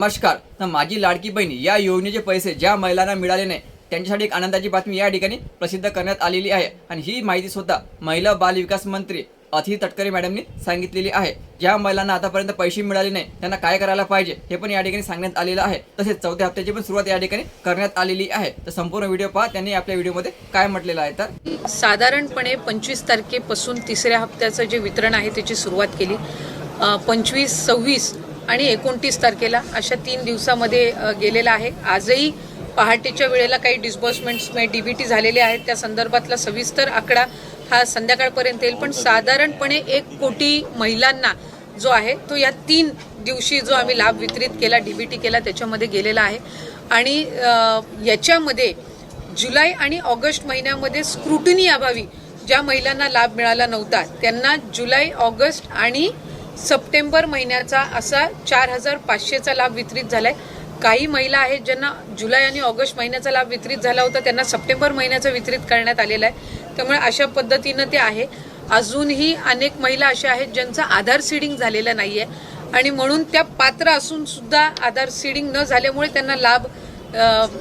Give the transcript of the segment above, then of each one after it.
नमस्कार. तर माझी लाडकी बहीण या योजनेचे पैसे ज्या महिलांना मिळाले नाही त्यांच्यासाठी एक आनंदाची बातमी या ठिकाणी प्रसिद्ध करण्यात आलेली आहे. आणि ही माहिती स्वतः महिला बाल विकास मंत्री अथी तटकरे मॅडमनी सांगितलेली आहे. ज्या महिलांना आतापर्यंत पैसे मिळाले नाही त्यांना काय करायला पाहिजे हे पण या ठिकाणी सांगण्यात आलेलं आहे. तसेच चौथ्या हप्त्याची पण सुरुवात या ठिकाणी करण्यात आलेली आहे. तर संपूर्ण व्हिडिओ पहा त्यांनी आपल्या व्हिडिओमध्ये काय म्हटलेलं आहे तर. साधारणपणे पंचवीस तारखेपासून तिसऱ्या हप्त्याचं जे वितरण आहे त्याची सुरुवात केली. पंचवीस सव्वीस आणि एकोणतीस तारखेला अशा तीन दिवसामध्ये गेलेला आहे. आजही पहाटेच्या वेळेला काही डिस्बर्समेंट्स डी बी टी झालेले आहेत. त्या संदर्भातला सविस्तर आकडा हा संध्याकाळपर्यंत येईल. पण साधारणपणे एक कोटी महिलांना जो आहे तो या तीन दिवशी जो आम्ही लाभ वितरित केला डीबीटी केला त्याच्यामध्ये गेलेला आहे. आणि याच्यामध्ये जुलै आणि ऑगस्ट महिन्यामध्ये स्क्रुटनी अभावी ज्या महिलांना लाभ मिळाला नव्हता त्यांना जुलै ऑगस्ट आणि सप्टेंबर महिन्याचा असा चार हजार पाचशेचा लाभ वितरित झालाय. काही महिला आहेत ज्यांना जुलै आणि ऑगस्ट महिन्याचा लाभ वितरित झाला होता त्यांना सप्टेंबर महिन्याचा वितरित करण्यात आलेला आहे. त्यामुळे अशा पद्धतीनं ते आहे. अजूनही अनेक महिला अशा आहेत ज्यांचा आधार सीडिंग झालेलं नाही आहे आणि म्हणून त्या पात्र असून सुद्धा आधार सीडिंग न झाल्यामुळे त्यांना लाभ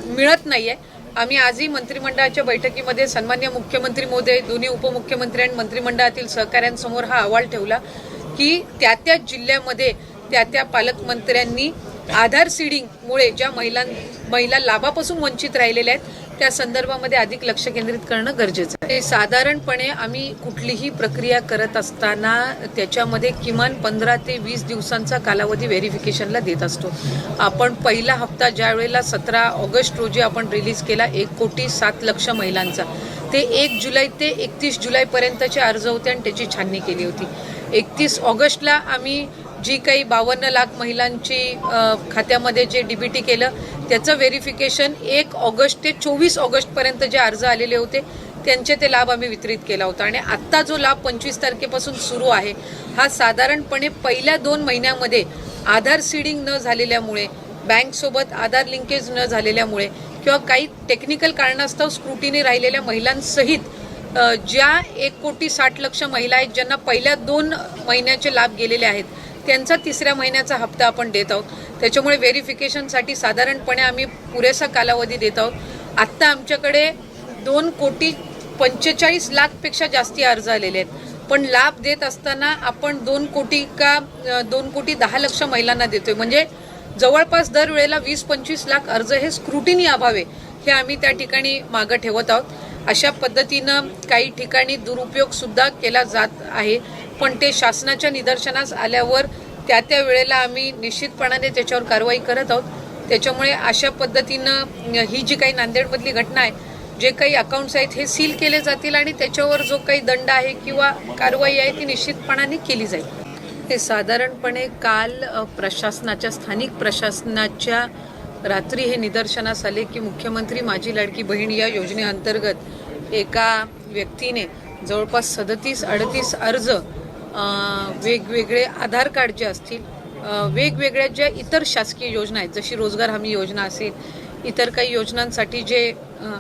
मिळत नाही आहे आम्ही आजही मंत्रिमंडळाच्या बैठकीमध्ये सन्मान्य मुख्यमंत्री मोदय दोन्ही उपमुख्यमंत्री आणि मंत्रिमंडळातील सहकाऱ्यांसमोर हा अहवाल ठेवला. की त्या त्या जिल्ह्यामध्ये त्या त्या पालकमंत्र्यांनी आधार सीडिंगमुळे ज्या महिलां महिला लाभापासून वंचित राहिलेल्या आहेत त्या संदर्भामध्ये अधिक लक्ष केंद्रित करणं गरजेचं आहे. साधारणपणे आम्ही कुठलीही प्रक्रिया करत असताना त्याच्यामध्ये किमान पंधरा ते वीस दिवसांचा कालावधी व्हेरिफिकेशनला देत असतो. आपण पहिला हप्ता ज्या वेळेला सतरा ऑगस्ट रोजी आपण रिलीज केला एक कोटी सात लक्ष महिलांचा. ते एक जुलै ते एकतीस जुलैपर्यंतचे अर्ज होते आणि त्याची छाननी केली होती. एकतीस ऑगस्टला आम्ही जी काही बावन्न लाख महिलांची खात्यामध्ये जे डी बी टी केलं त्याचं व्हेरिफिकेशन एक ऑगस्ट ते चोवीस ऑगस्टपर्यंत जे अर्ज आलेले होते त्यांचे ते लाभ आम्ही वितरित केला होता. आणि आत्ता जो लाभ पंचवीस तारखेपासून सुरू आहे हा साधारणपणे पहिल्या दोन महिन्यामध्ये आधार सीडिंग न झालेल्यामुळे बँकसोबत आधार लिंकेज न झालेल्यामुळे किंवा काही टेक्निकल कारणास्तव स्क्रुटीने राहिलेल्या महिलांसहित ज्या एक कोटी साठ लक्ष महिला आहेत ज्यांना पहिल्या दोन महिन्याचे लाभ गेलेले आहेत त्यांचा तिसऱ्या महिन्याचा हप्ता आपण देत आहोत. त्याच्यामुळे व्हेरिफिकेशनसाठी साधारणपणे आम्ही पुरेसा कालावधी देत आहोत. आत्ता आमच्याकडे दोन कोटी पंचेचाळीस लाखपेक्षा जास्ती अर्ज आलेले आहेत. पण लाभ देत असताना आपण दोन कोटी का दोन कोटी दहा लक्ष महिलांना देतोय. म्हणजे जवळपास दरवेळेला वीस पंचवीस लाख अर्ज हे स्क्रुटिनी अभावे हे आम्ही त्या ठिकाणी मागं ठेवत आहोत. अशा पद्धतीनं काही ठिकाणी दुरुपयोग सुद्धा केला जात आहे. पण ते शासनाच्या निदर्शनास आल्यावर त्या त्या वेळेला आम्ही निश्चितपणाने त्याच्यावर कारवाई करत आहोत. त्याच्यामुळे अशा पद्धतीनं ही जी काही नांदेडमधली घटना आहे जे काही अकाउंट्स आहेत हे सील केले जातील आणि त्याच्यावर जो काही दंड आहे किंवा कारवाई आहे ती निश्चितपणाने केली जाईल. हे साधारणपणे काल प्रशासनाच्या स्थानिक प्रशासनाच्या रात्री हे निदर्शनास आले की मुख्यमंत्री माझी लाडकी बहीण या योजनेअंतर्गत एका व्यक्तीने जवळपास सदतीस अडतीस अर्ज वेगवेगळे आधार कार्ड जे असतील वेगवेगळ्या ज्या इतर शासकीय योजना आहेत जशी रोजगार हमी योजना असेल इतर काही योजनांसाठी जे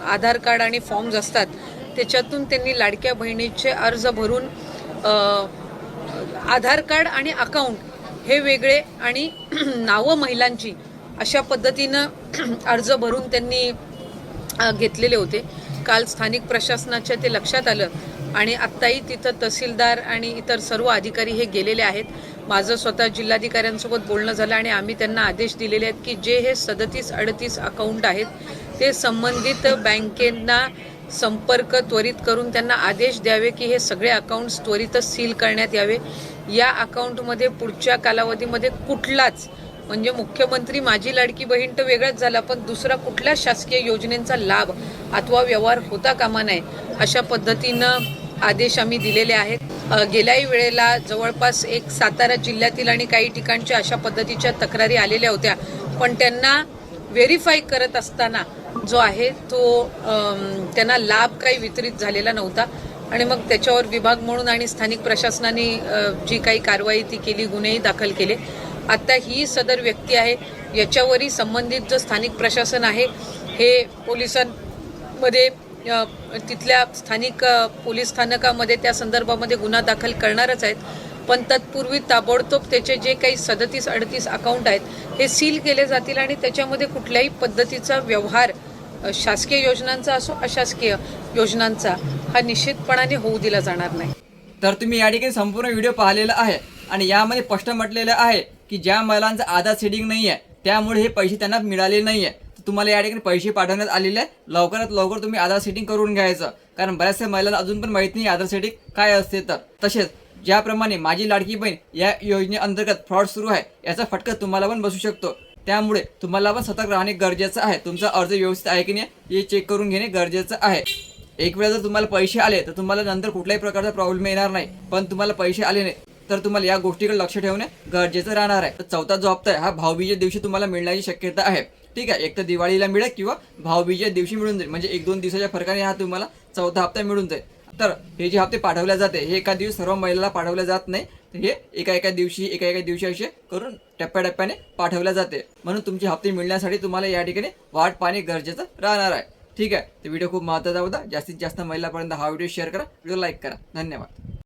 आधार कार्ड आणि फॉर्म्स असतात त्याच्यातून त्यांनी लाडक्या बहिणीचे अर्ज भरून आधार कार्ड आणि अकाउंट हे वेगळे आणि नावं महिलांची अशा पद्धतीनं अर्ज भरून त्यांनी घेतलेले होते. काल स्थानिक प्रशासनाच्या ते लक्षात आलं आणि आत्ताही तिथं तहसीलदार आणि इतर सर्व अधिकारी हे गेलेले आहेत. माझं स्वतः जिल्हाधिकाऱ्यांसोबत बोलणं झालं आणि आम्ही त्यांना आदेश दिलेले आहेत की जे हे सदतीस अडतीस अकाउंट आहेत ते संबंधित बँकेंना संपर्क त्वरित करून त्यांना आदेश द्यावे की हे सगळे अकाउंट्स त्वरितच सील करण्यात यावे. या अकाउंटमध्ये पुढच्या कालावधीमध्ये कुठलाच म्हणजे मुख्यमंत्री माझी लाडकी बहीण तर वेगळाच झाला पण दुसरा कुठल्या शासकीय योजनेचा लाभ अथवा व्यवहार होता कामा नये अशा पद्धतीनं आदेश आम्ही दिलेले आहेत. गेल्याही वेळेला जवळपास एक सातारा जिल्ह्यातील आणि काही ठिकाणच्या अशा पद्धतीच्या तक्रारी आलेल्या होत्या. पण त्यांना व्हेरीफाय करत असताना जो आहे तो त्यांना लाभ काही वितरित झालेला नव्हता. आणि मग त्याच्यावर विभाग म्हणून आणि स्थानिक प्रशासनाने जी काही कारवाई ती केली गुन्हेही दाखल केले. आता ही सदर व्यक्ती आहे याच्यावरही संबंधित जो स्थानिक प्रशासन आहे हे पोलिसांमध्ये तिथल्या स्थानिक पोलीस स्थानकामध्ये त्या संदर्भामध्ये गुन्हा दाखल करणारच आहेत. पण तत्पूर्वी ताबडतोब त्याचे जे काही सदतीस अडतीस अकाउंट आहेत हे सील केले जातील आणि त्याच्यामध्ये कुठल्याही पद्धतीचा व्यवहार शासकीय योजनांचा असो अशासकीय योजनांचा हा निश्चितपणाने होऊ दिला जाणार नाही. तर तुम्ही या ठिकाणी संपूर्ण व्हिडिओ पाहिलेला आहे आणि यामध्ये स्पष्ट म्हटलेलं आहे की ज्या महिलांचं आधार सेडिंग नाही आहे त्यामुळे हे पैसे त्यांना मिळाले नाही आहे तर तुम्हाला या ठिकाणी पैसे पाठवण्यात आलेले आहे लवकरात लवकर तुम्ही आधार सेटिंग करून घ्यायचं. कारण बऱ्याचशा महिलांना अजून पण माहीत नाही आधार सेटिंग काय असते तर. तसेच ज्याप्रमाणे माझी लाडकी बहीण या योजनेअंतर्गत फ्रॉड सुरू आहे याचा फटका तुम्हाला पण बसू शकतो. त्यामुळे तुम्हाला पण सतर्क राहणे गरजेचं आहे. तुमचा अर्ज व्यवस्थित आहे की नाही हे चेक करून घेणे गरजेचं आहे. एक वेळा जर तुम्हाला पैसे आले तर तुम्हाला नंतर कुठल्याही प्रकारचा प्रॉब्लेम येणार नाही. पण तुम्हाला पैसे आले नाही तर तुम्हाला या गोष्टीकडे लक्ष ठेवणे गरजेचं राहणार आहे. तर चौथा जो हप्ता आहे हा भाऊबीजेच्या दिवशी तुम्हाला मिळण्याची शक्यता आहे. ठीक आहे एक तर दिवाळीला मिळेल किंवा भाऊबीजेच्या दिवशी मिळून जाईल. म्हणजे एक दोन दिवसाच्या फरकाने हा तुम्हाला चौथा हप्ता मिळून जाईल. तर हे जे हप्ते पाठवले जाते हे एका दिवस सर्व महिलाला पाठवले जात नाही. हे एका एका दिवशी एका एका दिवशी असे करून टप्प्याटप्प्याने पाठवले जाते. म्हणून तुमचे हप्ते मिळण्यासाठी तुम्हाला या ठिकाणी वाट पाहणे गरजेचं राहणार आहे. ठीक आहे तर व्हिडिओ खूप महत्त्वाचा होता. जास्तीत जास्त महिलापर्यंत हा व्हिडिओ शेअर करा. व्हिडिओ लाईक करा. धन्यवाद.